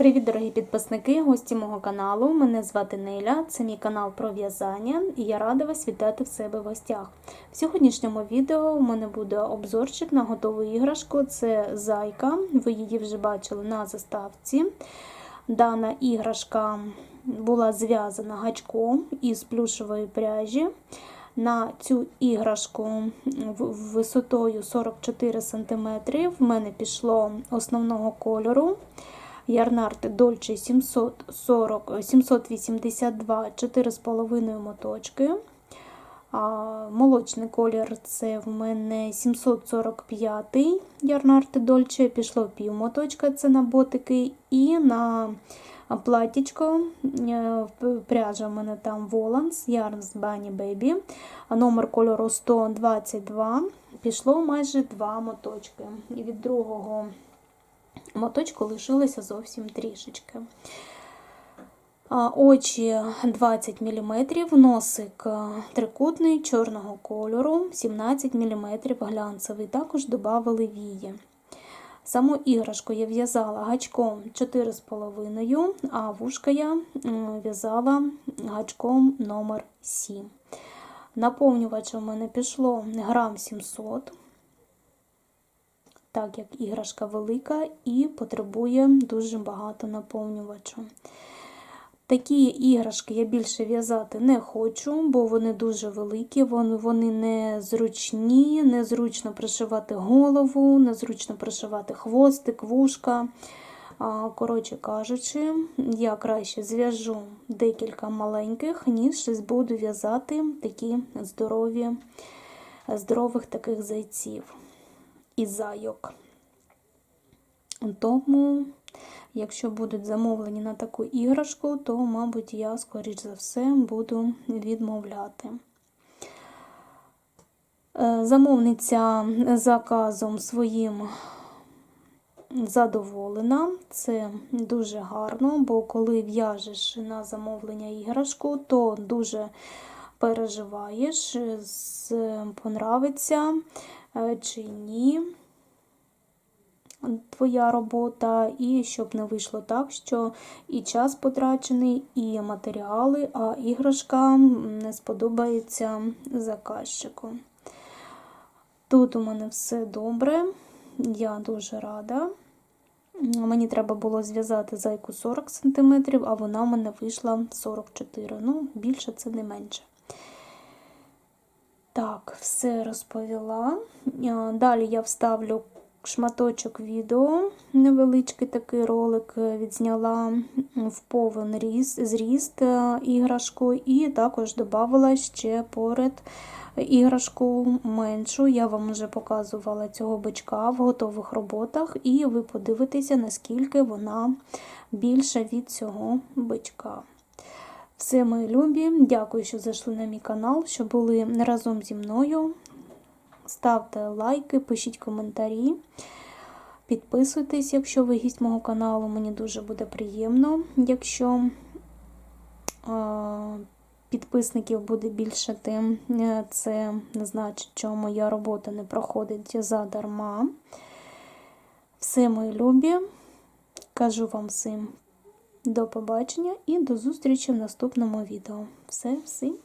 Привіт, дорогі підписники, гості мого каналу. Мене звати Неля, це мій канал про в'язання, і я рада вас вітати в себе в гостях. В сьогоднішньому відео у мене буде обзорчик на готову іграшку. Це зайка. Ви її вже бачили на заставці. Дана іграшка була зв'язана гачком із плюшової пряжі. На цю іграшку висотою 44 см в мене пішло основного кольору. Ярнарти Дольче 740, 782 4,5 моточки. А, молочний колір це в мене 745 Ярнарти Дольче, пішло пів моточка, це на ботики, і на платічко е, пряжа в мене там Воланс, Ярнс Baby, а номер кольору 122, пішло майже два моточки. І від другого моточку лишилося зовсім трішечки. Очі 20 мм, носик трикутний чорного кольору, 17 мм глянцевий. Також додали вії. Саму іграшку я в'язала гачком 4,5, а вушка я в'язала гачком номер 7. Наповнювача в мене пішло грам 700 так як іграшка велика і потребує дуже багато наповнювачу. Такі іграшки я більше в'язати не хочу, бо вони дуже великі, вони, незручні, незручно пришивати голову, незручно пришивати хвостик, вушка. Коротше кажучи, я краще зв'яжу декілька маленьких, ніж буду в'язати такі здорові, здорових таких зайців і зайок. Тому, якщо будуть замовлені на таку іграшку, то, мабуть, я, скоріш за все, буду відмовляти. Е, Замовниця заказом своїм задоволена. Це дуже гарно, бо коли в'яжеш на замовлення іграшку, то дуже переживаєш, понравиться чи ні твоя робота, і щоб не вийшло так, що і час потрачений, і матеріали, а іграшка не сподобається заказчику. Тут у мене все добре, я дуже рада. Мені треба було зв'язати зайку 40 см, а вона в мене вийшла 44 Ну, більше це не менше. Так, все розповіла. Далі я вставлю шматочок відео, невеличкий такий ролик, е, відзняла в повен ріст, зріст е, іграшку, і також додавала ще поряд іграшку меншу. Я вам вже показувала цього бичка в готових роботах, і ви подивитеся, наскільки вона більша від цього бичка. Все, мої любі, дякую, що зайшли на мій канал, що були разом зі мною. Ставте лайки, пишіть коментарі. Підписуйтесь, якщо ви гість мого каналу, мені дуже буде приємно. Якщо підписників буде більше, тим е, це не значить, що моя робота не проходить задарма. Все, мої любі, кажу вам всім до побачення і до зустрічі в наступному відео. Все, всім